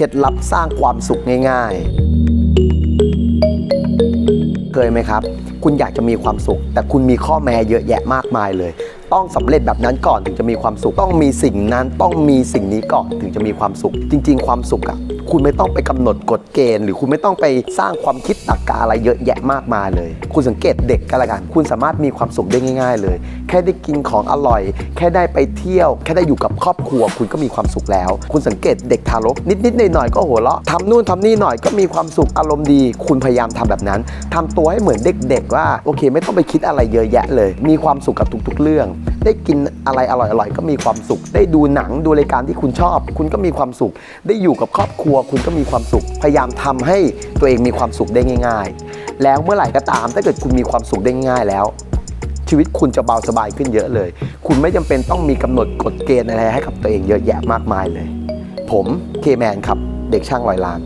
เคล็ดลับสร้างความสุขง่ายๆ เคยไหมครับ คุณอยากจะมีความสุข แต่คุณมีข้อแม้เยอะแยะมากมายเลย ต้องสำเร็จแบบนั้นก่อนถึงจะมีความสุข ต้องมีสิ่งนั้นต้องมีสิ่งนี้ก่อนถึงจะมีความสุข จริง ๆ ความสุขอะคุณไม่ต้องไปกำหนดกฎเกณฑ์ หรือคุณไม่ต้องไปสร้างความคิดตรรกะอะไรเยอะแยะมากมายเลย คุณสังเกตเด็กก็แล้วกัน คุณสามารถมีความสุขได้ง่าย ๆ เลยแค่ได้กินของอร่อย แค่ได้ไปเที่ยว แค่ได้อยู่กับครอบครัว คุณก็มีความสุขแล้ว คุณสังเกตเด็กทารกนิดๆหน่อยๆก็หัวเราะทำนู่นทำนี่หน่อยก็มีความสุขอารมณ์ดี คุณพยายามทำแบบนั้นทำตัวให้เหมือนเด็กๆว่าโอเค ไม่ต้องไปคิดอะไรเยอะแยะเลย มีความสุขกับทุกๆเรื่อง ได้กินอะไรอร่อยๆก็มีความสุข ได้ดูหนังดูรายการที่คุณชอบ คุณก็มีความสุข ได้อยู่กับครอบครัว คุณก็มีความสุข พยายามทำให้ตัวเองมีความสุขได้ง่าย ๆ แล้วเมื่อไหร่ก็ตามถ้าเกิดคุณมีความสุขได้ง่ายแล้ว ชีวิตคุณจะเบาสบายขึ้นเยอะเลย คุณไม่จำเป็นต้องมีกำหนดกฎเกณฑ์อะไรให้กับตัวเองเยอะแยะมากมายเลย ผมเคแมนครับ เด็กช่างร้อยล้าน